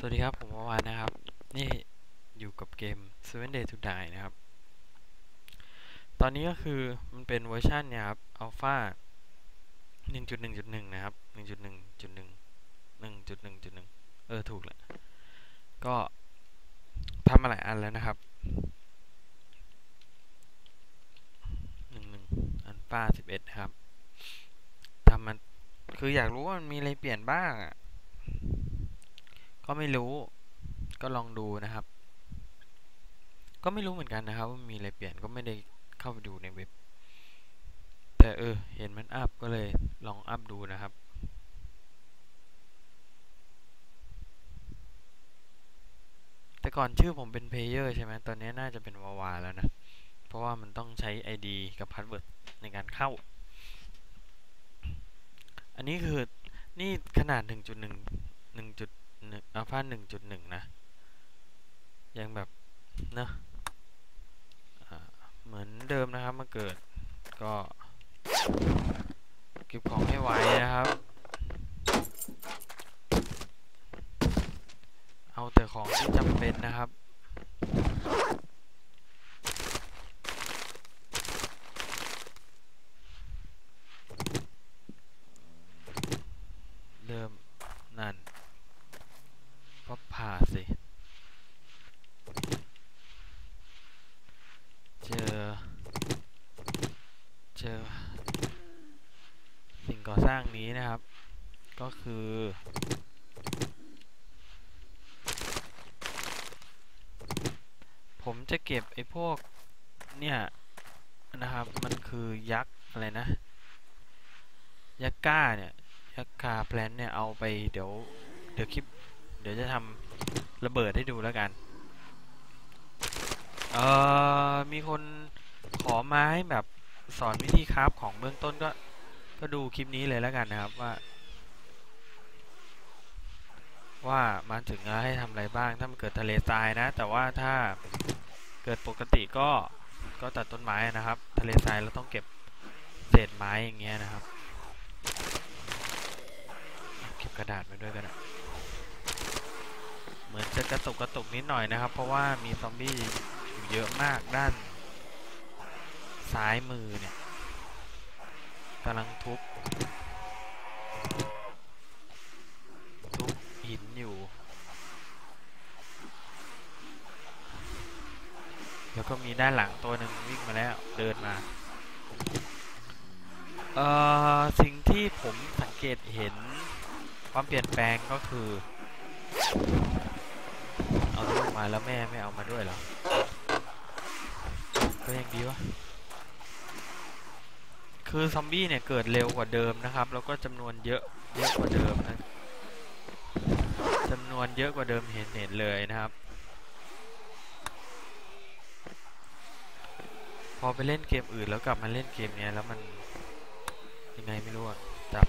สวัสดีครับ ผมวานนะครับ นี่อยู่กับเกม Seven Days to Die นะครับ ตอนนี้ก็คือมันเป็นเวอร์ชันเนี่ยครับ Alpha 1.1.1 นะครับ 1.1.1 1.1.1 เออ ถูกแหละก็ทำมาหลายอันแล้วนะครับ11 Alpha 11 ครับทำมันคืออยากรู้ว่ามันมีอะไรเปลี่ยนบ้างอะ ก็ไม่รู้ ก็ลองดูนะครับ ก็ไม่รู้เหมือนกันนะครับว่ามีอะไรเปลี่ยนก็ไม่ได้เข้าไปดูในเว็บ แต่เออ เห็นมันอัพก็เลยลองอัพดูนะครับแต่ก่อนชื่อผมเป็นเพลเยอร์ใช่ไหมตอนนี้น่าจะเป็นวาวาแล้วนะ เพราะว่ามันต้องใช้ ID กับพาสเวิร์ดในการเข้า อันนี้คือ นี่ขนาด 1.1 1.1 อัลฟา1.1นะ ยังแบบเนอะเหมือนเดิมนะครับมาเกิดก็เก็บของให้ไว้นะครับ เอาแต่ของที่จำเป็นนะครับ เริ่มนั่นก็ผ่าสิ เจอ เจอ สิ่ง ก่อสร้างนี้นะครับ ก็คือผมจะเก็บไอ้พวกเนี่ยนะครับ มันคือยักษ์อะไรนะ ยักษ์ก้าเนี่ย ยักษ์กาแพลนเนี่ยเอาไปเดี๋ยวเดี๋ยวคลิป เดี๋ยวจะทำระเบิดให้ดูแล้วกัน เอ่อ มีคนขอมาให้แบบสอนวิธีคราฟของเบื้องต้นก็ ก็ดูคลิปนี้เลยแล้วกันนะครับว่า ว่ามาถึงแล้วให้ทำอะไรบ้างถ้ามันเกิดทะเลทรายนะ แต่ว่าถ้าเกิดปกติก็ก็ตัดต้นไม้นะครับ ทะเลทรายเราต้องเก็บเศษไม้อย่างเงี้ยนะครับ เก็บกระดาษไว้ด้วยกันนะเหมือนจะกระตุกกระตุกนิดหน่อยนะครับ เพราะว่ามีซอมบี้อยู่เยอะมากด้าน ซ้ายมือเนี่ย กำลังทุบ ทุบหินอยู่ แล้วก็มีด้านหลังตัวหนึ่งวิ่งมาแล้ว เดินมา เอ่อ สิ่งที่ผมสังเกตเห็นความเปลี่ยนแปลงก็คือ เอาลูกมาแล้วแม่ไม่เอามาด้วยหรอก็ยังดีวะ คือซอมบี้เนี่ยเกิดเร็วกว่าเดิมนะครับ แล้วก็จำนวนเยอะเยอะกว่าเดิมนะจำนวนเยอะกว่าเดิมเห็นเห็นเลยนะครับ พอไปเล่นเกมอื่นแล้วกลับมาเล่นเกมเนี้ยแล้วมันยังไงไม่รู้อะจับ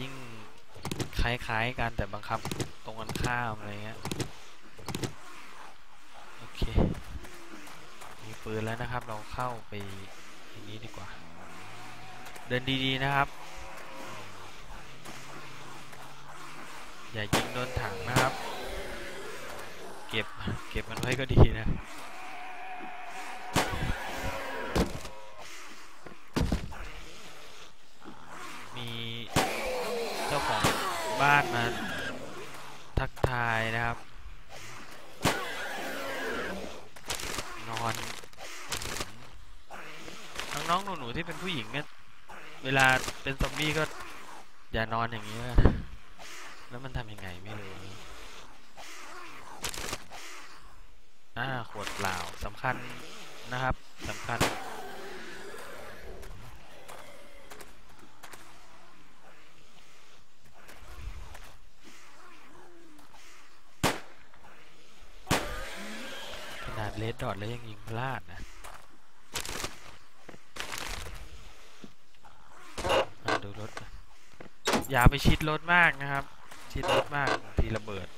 ยิ่งคล้ายๆกันแต่บังคับตรงกันข้ามอะไรเงี้ยโอเค ปืนแล้วนะครับ เราเข้าไปอย่างนี้ดีกว่า เดินดีๆนะครับ อย่ายิงโดนถังนะครับ เก็บเก็บมันไว้ก็ดีนะมีเจ้าของบ้านมาทักทายนะครับ นอน น้องหนูๆที่เป็นผู้หญิงเนี่ยเวลาเป็นซอมบี้ก็อย่านอนอย่างนี้นะแล้วมันทำยังไงไม่รู้อ่าขวดเปล่าสำคัญนะครับสำคัญ ขนาดเลดดอทแล้วยังยิงพลาดนะอะ ดูรถ อย่าไปชิดรถมากนะครับ ชิดรถมากทีระเบิด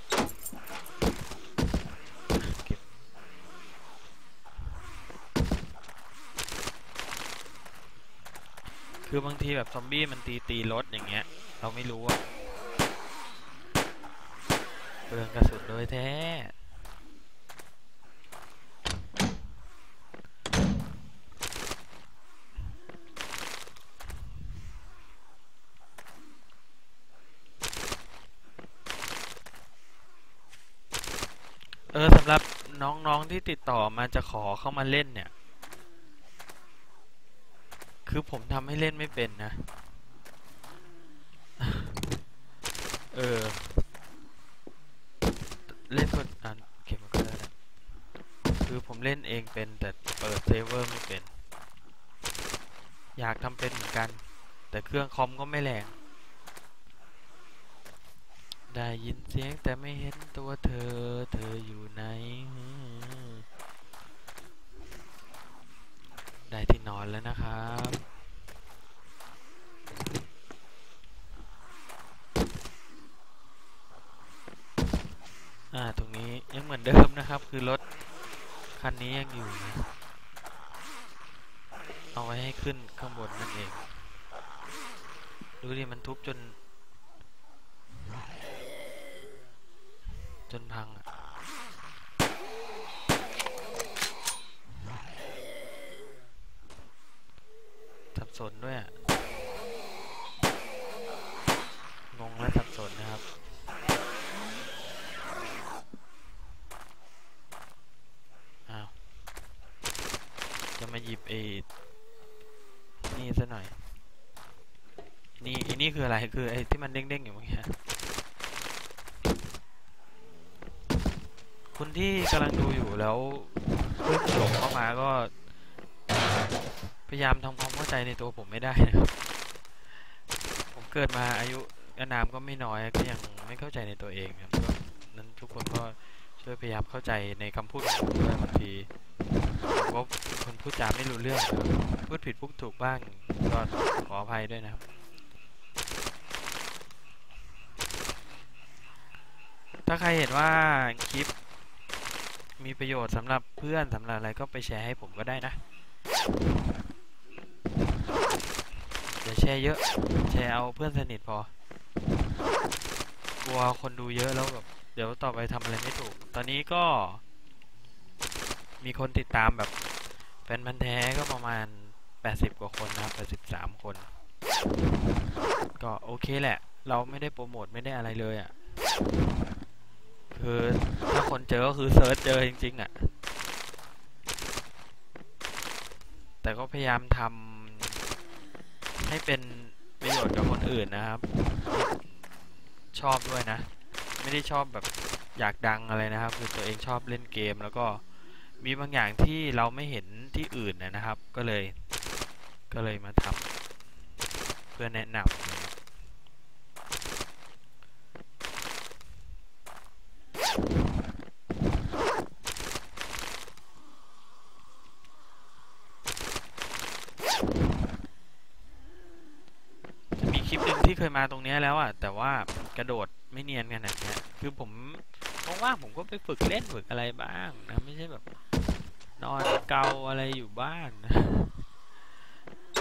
คือบางทีแบบซอมบี้มันตีตีรถอย่างเงี้ย เราไม่รู้อะเปลืองกระสุนโดยแท้ เออสำหรับ น้องๆที่ติดต่อมาจะขอเข้ามาเล่นเนี่ย คือผมทำให้เล่นไม่เป็นนะ เออ เล่นคนอ่านเก็บมันก็ได้นคือผมเล่นเองเป็นแต่เปิดเซิร์ฟเวอร์ไม่เป็น อยากทำเป็นเหมือนกัน แต่เครื่องคอมก็ไม่แรง ได้ยินเสียงแต่ไม่เห็นตัวเธอ เธออยู่ไหน ได้ที่นอนแล้วนะครับ อ่า ตรงนี้ยังเหมือนเดิมนะครับ คือรถคันนี้ยังอยู่นะเอาไว้ให้ขึ้นข้างบนนั่นเอง ดูดิมันทุบจน จนพังอะสับสนด้วยงงและสับสนนะครับอ้าวจะมาหยิบไอ้นี่ซะหน่อยนี่อ้นี่คืออะไรคือไอ้ที่มันเด้งๆอยู่เมื่อกี้ คุณที่กำลังดูอยู่แล้วเพิ่งหลงเข้ามาก็ พยายามทำความเข้าใจในตัวผมไม่ได้นะครับ ผมเกิดมาอายุอานามก็ไม่น้อยก็ยังไม่เข้าใจในตัวเองครับนั้นทุกคนก็ช่วยพยายามเข้าใจในคำพูดของผมด้วยบางทีผมก็คนพูดจาไม่รู้เรื่องพูดผิดพูดถูกบ้างก็ขออภัยด้วยนะครับ ถ้าใครเห็นว่าคลิป มีประโยชน์สำหรับเพื่อนสำหรับอะไรก็ไปแชร์ให้ผมก็ได้นะอย่าแชร์เยอะ แชร์เอาเพื่อนสนิทพอกลัวคนดูเยอะแล้วแบบเดี๋ยวต่อไปทำอะไรไม่ถูก ตอนนี้ก็ มีคนติดตามแบบแฟนพันธ์แท้ก็ประมาณ 80 กว่าคนนะครับ83 คน ก็โอเคแหละ เราไม่ได้โปรโมทไม่ได้อะไรเลยอะ่ะ คือถ้าคนเจอก็คือเซิร์ชเจอจริงๆอะ่ะ แต่ก็พยายามทำให้เป็นประโยชน์กับคนอื่นนะครับ ชอบด้วยนะ ไม่ได้ชอบแบบอยากดังอะไรนะครับ คือตัวเองชอบเล่นเกมแล้วก็มีบางอย่างที่เราไม่เห็นที่อื่นนะครับ ก็เลย ก็เลยมาทำเพื่อแนะนำนะครับจะมีคลิปหนึ่ง ที่เคยมาตรงนี้แล้วอะแต่ว่ากระโดดไม่เนียนขนาดเนี้ยคือผมว่างๆผมก็ไปฝึกเล่นฝึกอะไรบ้างนะไม่ใช่แบบนอนเกาอะไรอยู่บ้าน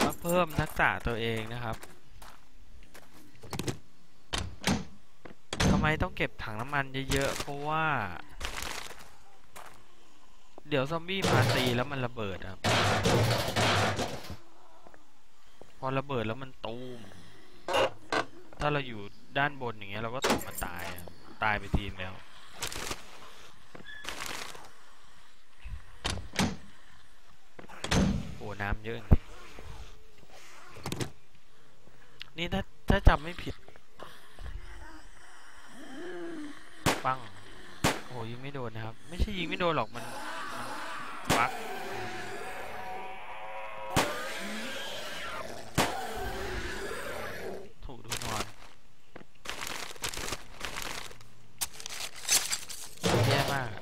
มาเพิ่มทักษะตัวเองนะครับทำไมต้องเก็บถังน้ำมันเยอะๆเพราะว่า เดี๋ยวซอมบี้มาตีแล้วมันระเบิดครับ พอระเบิดแล้วมันตูม ถ้าเราอยู่ด้านบนอย่างเงี้ยเราก็ตกมาตาย ตายไปทีมแล้วโอ้น้ำเยอะจริงนี่ถ้าถ้าจำไม่ผิด ปังโอ้ยิงไม่โดนนะครับ ไม่ใช่ยิงไม่โดนหรอกมันมันบั๊กดูนอนแย่มากอะ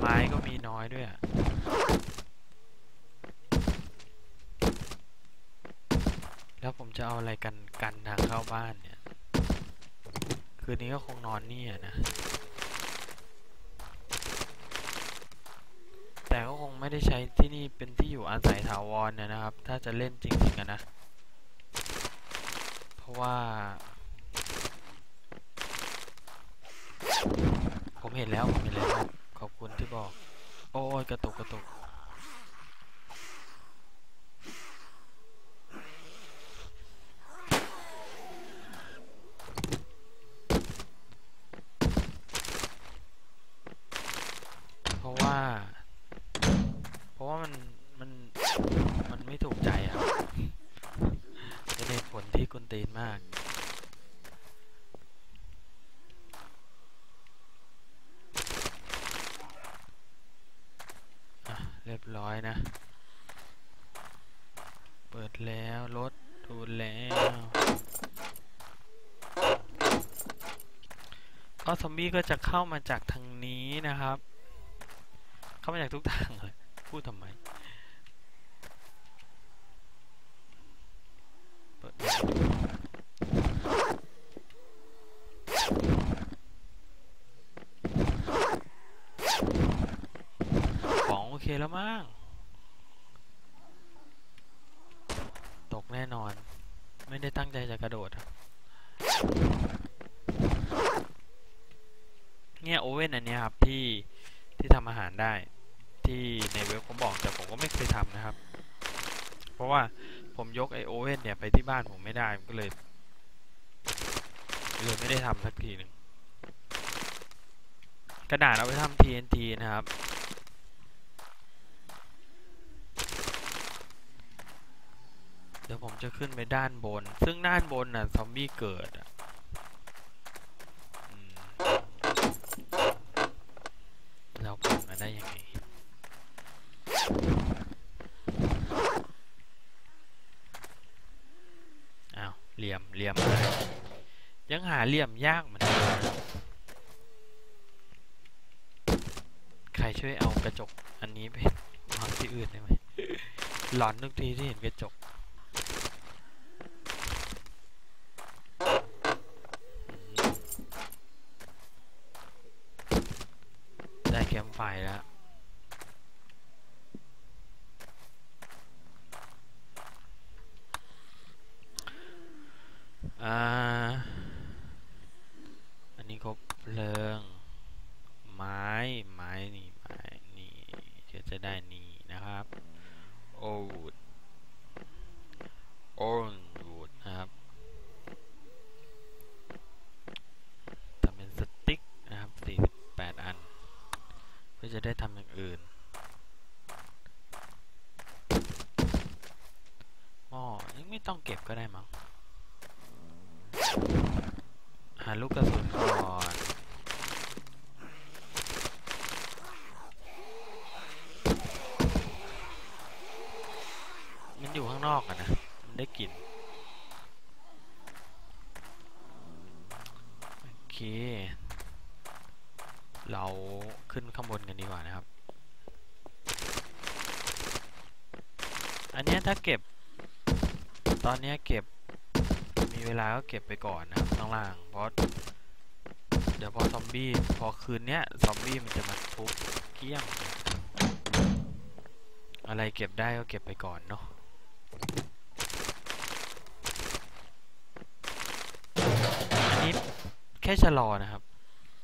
ไม้ก็มีน้อยด้วยอะ แล้วผมจะเอะไรกันกันทางเข้าบ้านเนี่ย คืนนี้ก็คงนอนนี่อะนะ แต่ก็คงไม่ได้ใช้ที่นี่เป็นที่อยู่อาศัยถาวรนะนะครับ ถ้าจะเล่นจริงๆอะนะราะว่า ผมเห็นแล้ว ผมเห็นแล้ว ขอบคุณที่บอก โอ้ยกระตุกกระตุก เพราะว่า เพราะว่ามัน มัน มันไม่ถูกใจอะครับ เป็นเหตุผลที่กุนตีนมาก อะ เรียบร้อยนะ เปิดแล้วรถดูแล้ว ก็ซอมบี้ก็จะเข้ามาจากทางนี้นะครับ เข้ามาจากทุกทางเลยพูดทำไมเปิดของโอเคแล้วมั้งตกแน่นอน ไม่ได้ตั้งใจจะกระโดดครับ เนี่ยโอเว่นอันนี้ครับที่ที่ทำอาหารได้ ที่ในเว็บเขาบอกแต่ผมก็ไม่เคยทำนะครับ เพราะว่าผมยกไอโอเว่นเนี่ยไปที่บ้านผมไม่ได้ก็เลยเลยไม่ได้ทำสักทีหนึ่งกระดาษเอาไปทำ TNT นะครับเดี๋ยวผมจะขึ้นไปด้านบน ซึ่งด้านบนน่ะซอมบี้เกิดอะอืมเราเกิดมาได้ยังไง อ้าว เหลี่ยมเลยยังหาเหลี่ยมยากเหมือนเดิมใครช่วยเอากระจกอันนี้ไปวางที่อื่นได้ไหมหลอนทุกทีที่เห็นกระจกได้แคมไฟแล้ว อ่า อันนี้ ครบเพลิง ไม้ ไม้นี่ไม้นี่เดี๋ยวจะได้นี่นะครับ โอ้วูดโอ้วูดนะครับทำเป็นสติ๊กนะครับ48 อัน เพื่อจะได้ทำอย่างอื่นหม้อยังไม่ต้องเก็บก็ได้มั้ง หาลูกกระสุนก่อน มัน อะนะมันได้กลิ่นโอเค เราขึ้นข้างบนกันดีกว่านะครับ อันนี้ถ้าเก็บ ตอนนี้เก็บมีเวลาก็เก็บไปก่อนนะครับข้างล่างเพราะเดี๋ยวพอซอมบี้พอคืนเนี้ยซอมบี้มันจะมาทุบเกลี้ยงอะไรเก็บได้ก็เก็บไปก่อนเนาะ อันนี้แค่ชะลอนะครับ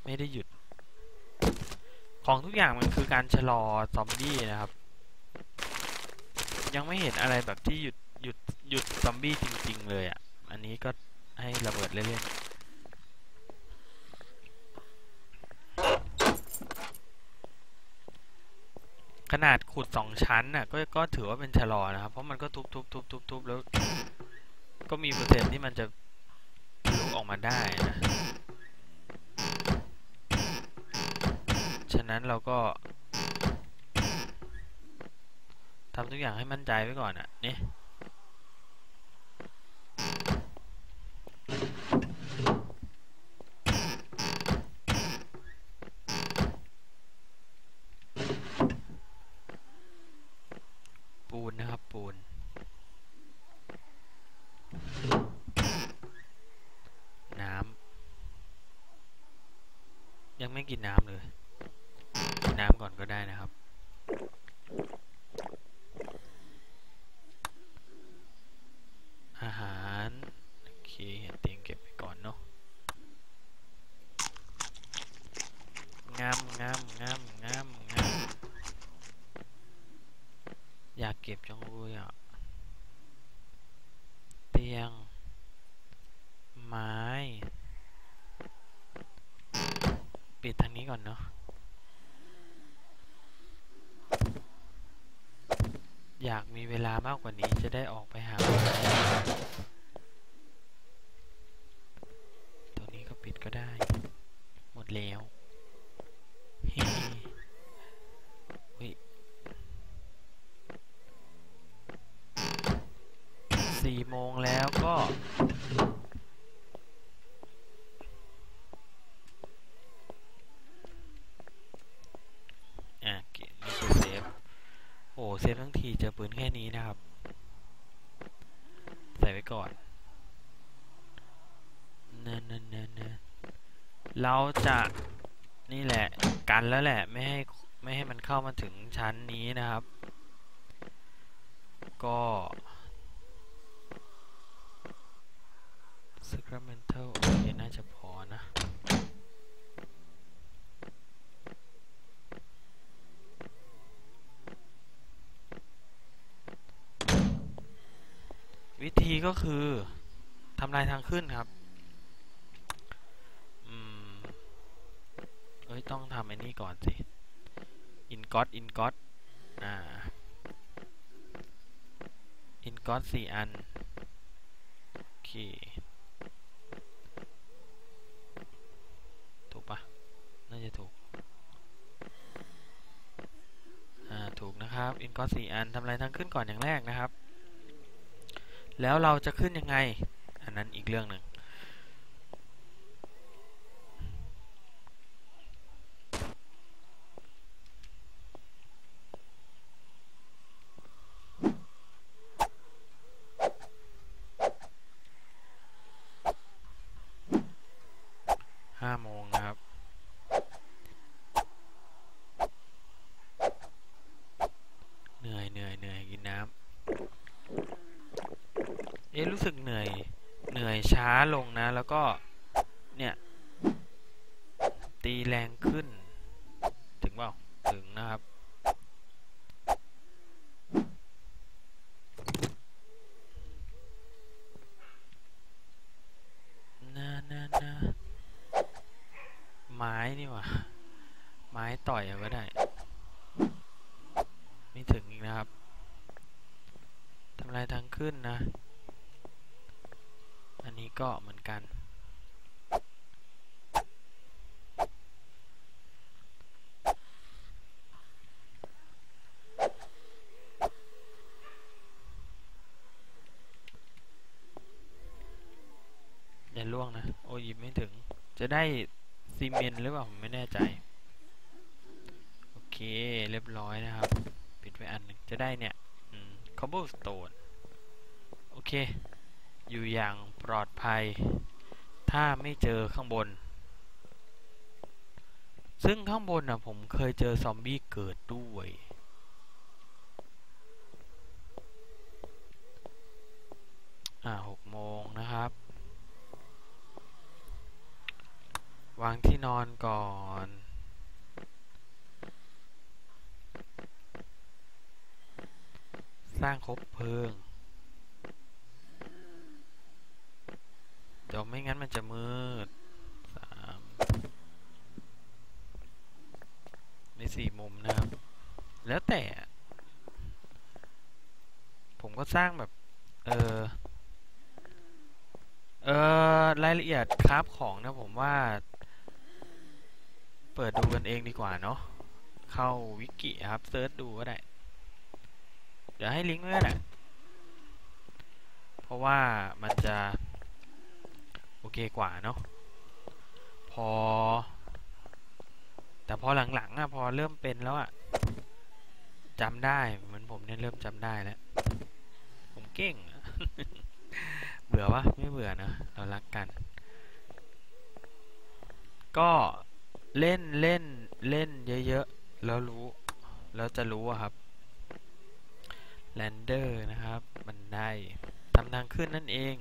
ไม่ได้หยุด ของทุกอย่างมันคือการชะลอซอมบี้นะครับ ยังไม่เห็นอะไรแบบที่หยุดหยุดหยุดซอมบี้จริง ๆ เลยอะ่ะ อันนี้ก็ให้ระเบิดเล่นๆขนาดขุดสองชั้นน่ะก็ก็ถือว่าเป็นชะลอนะครับ เพราะมันก็ทุบทุบทุบทุบทุบแล้ว ก็มีเปอร์เซ็นต์ที่มันจะลุกออกมาได้นะ ฉะนั้นเราก็ทำทุกอย่างให้มั่นใจไว้ก่อนอะนี่ งามงามงามงามงามอยากเก็บจังเลยอะ เตียง ไม้ ปิดทางนี้ก่อนเนาะ อยากมีเวลามากกว่านี้จะได้ออกไปหาตัวนี้ก็ปิดก็ได้ หมดแล้ว ทีเจอปืนแค่นี้นะครับ ใส่ไว้ก่อนเนินเนินเนินเนินเราจะนี่แหละกันแล้วแหละไม่ให้ไม่ให้มันเข้ามาถึงชั้นนี้นะครับ ก็ Sacramental โอเคน่าจะพอนะ วิธีก็คือทำลายทางขึ้นครับ อืม เอ้ย ต้องทำไอ้นี่ก่อนสิ อินก็ตอินก็ตอ่า อินก็ตสี่อัน โอเค ถูกปะน่าจะถูก อ่า ถูกนะครับ อินก็ตสี่อันทำลายทางขึ้นก่อนอย่างแรกนะครับ แล้วเราจะขึ้นยังไง อันนั้นอีกเรื่องหนึ่ง ห้าโมงนะครับ เหนื่อยเหนื่อยเหนื่อยกินน้ำ เอ๊ะรู้สึกเหนื่อย เหนื่อยช้าลงนะ แล้วก็ เนี่ย ตีแรงขึ้น ถึงเปล่า ถึง นะครับ นานานาไม้นี่หว่า ไม้ต่อยเอาก็ได้ ไม่ถึงอีกนะครับ ทำลายทางขึ้นนะ อันนี้ก็เหมือนกัน อย่าล่วงนะ โอ้ยหยิบไม่ถึง จะได้ซีเมนต์หรือเปล่าผมไม่แน่ใจ โอเค เรียบร้อยนะครับ ปิดไว้อันหนึ่งจะได้เนี่ยคอบเบิลสโตนโอเค อยู่อย่างปลอดภัย ถ้าไม่เจอข้างบน ซึ่งข้างบนนะผมเคยเจอซอมบี้เกิดด้วยอ่าหกโมงนะครับ วางที่นอนก่อน สร้างคบเพลิง เดี๋ยวไม่งั้นมันจะมืดสามม่สี่มุมนะครับ แล้วแต่ ผมก็สร้างแบบ เออเออรายละเอียดคราฟของนะผมว่า เปิดดูกันเองดีกว่าเนาะ เข้าวิกิครับเซิร์ชดูก็ได้ เดี๋ยวให้ลิงก์ไว้ก็ได้เพราะว่ามันจะ โอเคกว่าเนาะ พอ แต่พอหลังๆอะพอเริ่มเป็นแล้วอะจำได้เหมือนผมเนี่ยเริ่มจำได้แล้ว ผมเก่ง เบื่อวะไม่เบื่อนะเรารักกัน ก็ เล่นเล่นเล่นเยอะๆ แล้วรู้ แล้วจะรู้อะครับแลนเดอร์นะครับบันไดทำทางขึ้นนั่นเอง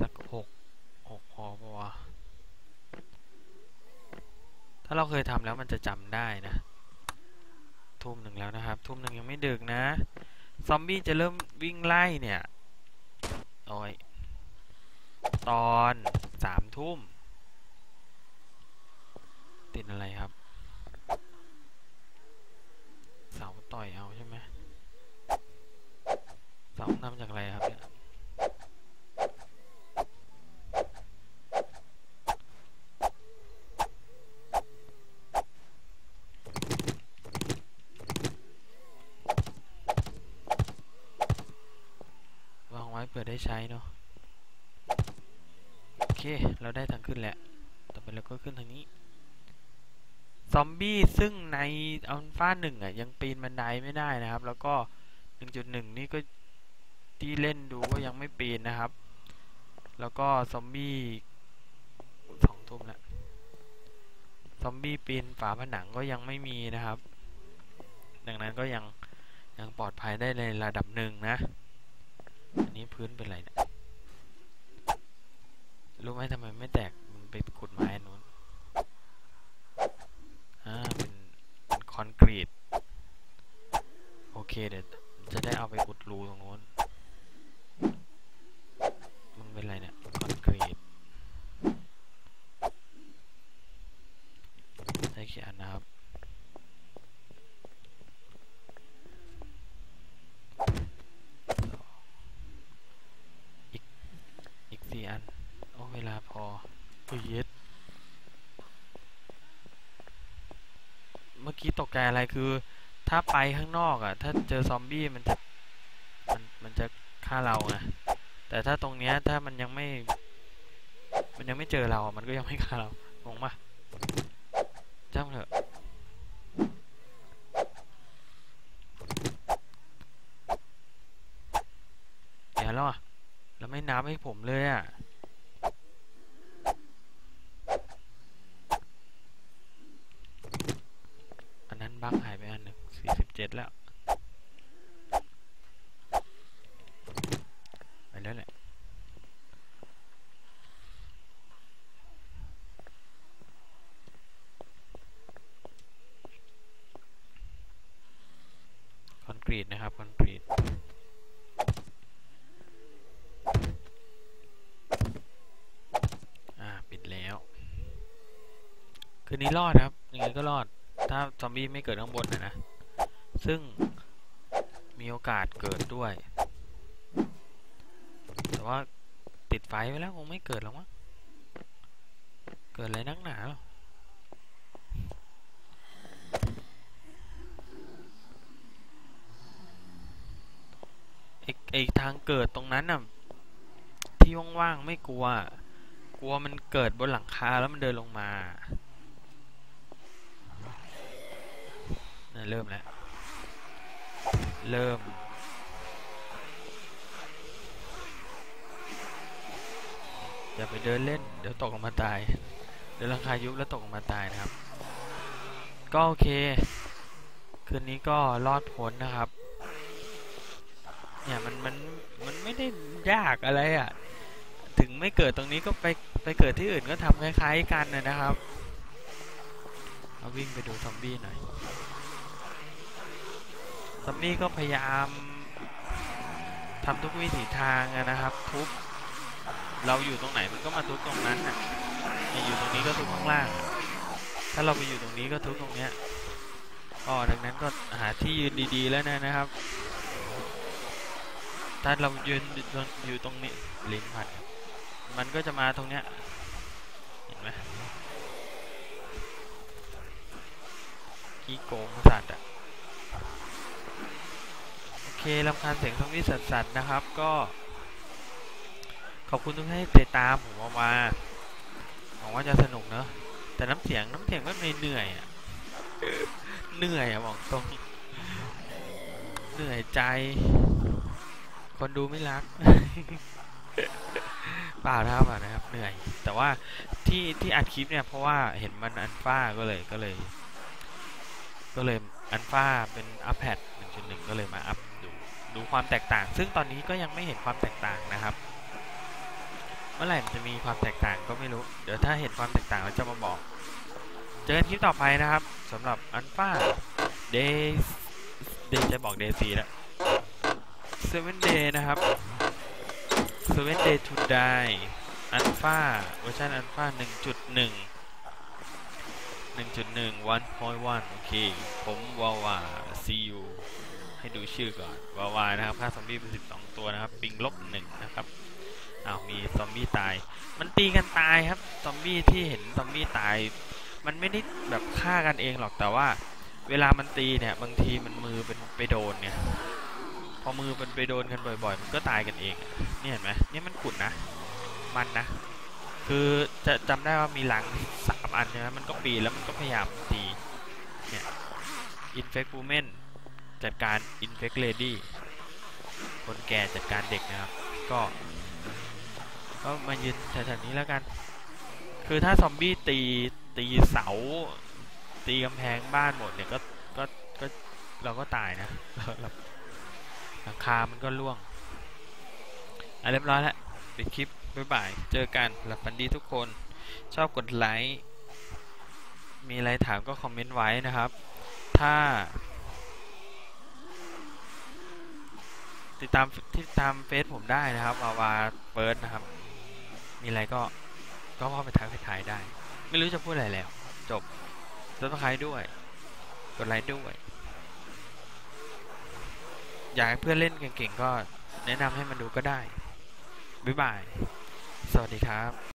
สักหกหกพอปะวะถ้าเราเคยทำแล้วมันจะจำได้นะ ทุ่มหนึ่งแล้วนะครับ ทุ่มหนึ่งยังไม่ดึกนะ ซอมบี้จะเริ่มวิ่งไล่เนี่ย โอ้ย ตอนสามทุ่ม ติดอะไรครับ เสาต่อยเอาใช่ไหมเสาทำจากอะไรครับเนี่ยวางไว้เผื่อได้ใช้เนาะ เค เราได้ทางขึ้นแล้วต่อไปเราก็ขึ้นทางนี้ ซอมบี้ซึ่งในอัลฟาหนึ่งอะ ยังปีนบันไดไม่ได้นะครับ แล้วก็หนึ่งจุดหนึ่งนี่ก็ที่เล่นดูก็ยังไม่ปีนนะครับ แล้วก็ซอมบี้สองทุ่มแล้วซอมบี้ปีนฝาผนังก็ยังไม่มีนะครับ ดังนั้นก็ยังยังปลอดภัยได้ในระดับหนึ่งนะ อันนี้พื้นเป็นไรเนี่ย รู้ไหมทำไมไม่แตก มันไปขุดไม้นู้น อ่า เป็นเป็นคอนกรีต โอเคเดี๋ยวจะได้เอาไปอุดรูตรงนู้นมึงเป็นไรเนี่ย คอนกรีตได้กี่อันนะครับอีกอีกสี่อัน อ้เวลาพอเฮ้ยเย็ดเมื่อกี้ตกใจอะไรคือ ถ้าไปข้างนอกอะ ถ้าเจอซอมบี้มันจะมันมันจะฆ่าเราไงแต่ถ้าตรงเนี้ยถ้ามันยังไม่ มันยังไม่เจอเราอะมันก็ยังไม่ฆ่าเรางงปะจ้างเถอะเดี๋ยวแล้วอะแล้วไม่นับให้ผมเลยอะ อันนั้นบั๊กหายไปอันหนึ่งสี่สิบเจ็ดแล้ว ไปแล้วแหละ คอน กรีตนะครับคอนกรีตอ่าปิดแล้ว คืนนี้รอดครับยังไงก็รอด ถ้าซอมบี้ไม่เกิดข้างบนนะนะ ซึ่งมีโอกาสเกิดด้วย แต่ว่าติดไฟไปแล้วคงไม่เกิดหรอกมั้งเกิดอะไรนักหนาหรอไอ้ไอ้ทาง เกิดตรงนั้นน่ะที่ว่างๆไม่กลัว กลัวมันเกิดบนหลังคาแล้วมันเดินลงมาน่ะเริ่มแล้ว เริ่ม อย่าไปเดินเล่น เดี๋ยวตกลงมาตาย เดี๋ยวหลังคายุบแล้วตกลงมาตายนะครับ ก็โอเค คืนนี้ก็รอดพ้นนะครับ เนี่ยมันมันมันไม่ได้ยากอะไรอะ่ะ ถึงไม่เกิดตรงนี้ก็ไปไปเกิดที่อื่นก็ทำคล้ายๆกันนะครับ เอาวิ่งไปดูซอมบี้หน่อย ซอมบี้ก็พยายามทำทุกวิถีทางนะครับ ทุบ เราอยู่ตรงไหนมันก็มาทุบตรงนั้นน่ะอย่าอยู่ตรงนี้ก็ทุบข้างล่าง ถ้าเราไปอยู่ตรงนี้ก็ทุบตรงเนี้ยก็ดังนั้นก็หาที่ยืนดีๆแล้วนะนะครับ ถ้าเรายืนอยู่ตรงนี้ลิ้นผัดมันก็จะมาตรงเนี้ยเห็นไหมขี้โกงสัตว์อะโอเครำคาญเสียงซอมบี้สัตว์นะครับ ก็ ขอบคุณทุกท่านที่ติดตามผมออกมาหวังว่าจะสนุกเนอะแต่น้ำเสียงน้ำเสียงก็เหนื่อยอะเหนื่อยอะบอกตรงเหนื่อยใจ คนดูไม่รักเปล่านะครับนะครับ เหนื่อย แต่ว่าที่ที่อัดคลิปเนี่ยเพราะว่าเห็นมันอันฟ้าก็เลยก็เลย ก็เลยอันฟ้าเป็นอัพแพด1.1ก็เลยมาอัพดูดูความแตกต่าง ซึ่งตอนนี้ก็ยังไม่เห็นความแตกต่างนะครับ เมื่อไหร่มันจะมีความแตกต่างก็ไม่รู้ เดี๋ยวถ้าเห็นความแตกต่างเราจะมาบอก เจอกันคลิปต่อไปนะครับสำหรับอันฟ้าเดย์เดย์จะบอกเดย์ซีแล้ว เซเว่นเดย์นะครับเซเว่นเดย์ทูไดอันฟ้าเวอร์ชันอันฟ้าหนึ่งจุดหนึ่งหนึ่งจุดหนึ่งวันพอยวันโอเค ผมวาวาซีอูให้ดูชื่อก่อน วาวานะครับ ค่าซอมบี้เป็นสิบสองตัวนะครับ ปิงลบหนึ่งนะครับอ้าวมีซอมบี้ตาย มันตีกันตายครับ ซอมบี้ที่เห็นซอมบี้ตาย มันไม่ได้แบบฆ่ากันเองหรอก แต่ว่า เวลามันตีเนี่ย บางทีมันมือเป็นไปโดนเนี่ย พอมือเป็นไปโดนกันบ่อยๆ มันก็ตายกันเองอะนี่เห็นไหมนี่มันขุนนะ มันนะ คือจะจำได้ว่ามีหลังสามอันใช่ไหมมันก็ปีนแล้วมันก็พยายามตี เนี่ย infect woman จัดการ infect lady คนแก่จัดการเด็กนะครับ ก็ ก็มายืนแถวๆนี้แล้วกัน คือถ้าซอมบี้ตีตีเสา ตีกำแพงบ้านหมดเนี่ยก็ ก็ ก็เราก็ตายนะเรา หลังคามันก็ล่วงอะเรียบร้อยแล้วปิดคลิปบ๊ายบาย เจอกันหลับฝันดีทุกคน ชอบกดไลค์ มีอะไรถามก็คอมเมนต์ไว้นะครับ ถ้า ติดตามที่ตามเฟซผมได้นะครับอาวาเปิร์ดนะครับ มีอะไรก็ก็เข้าไปทักไปทายได้ ไม่รู้จะพูดอะไรแล้ว จบซับสไครด้วย กดไลค์ด้วย อยากให้เพื่อนเล่นเก่งๆ ก็แนะนำให้มันดูก็ได้ บ๊ายบาย สวัสดีครับ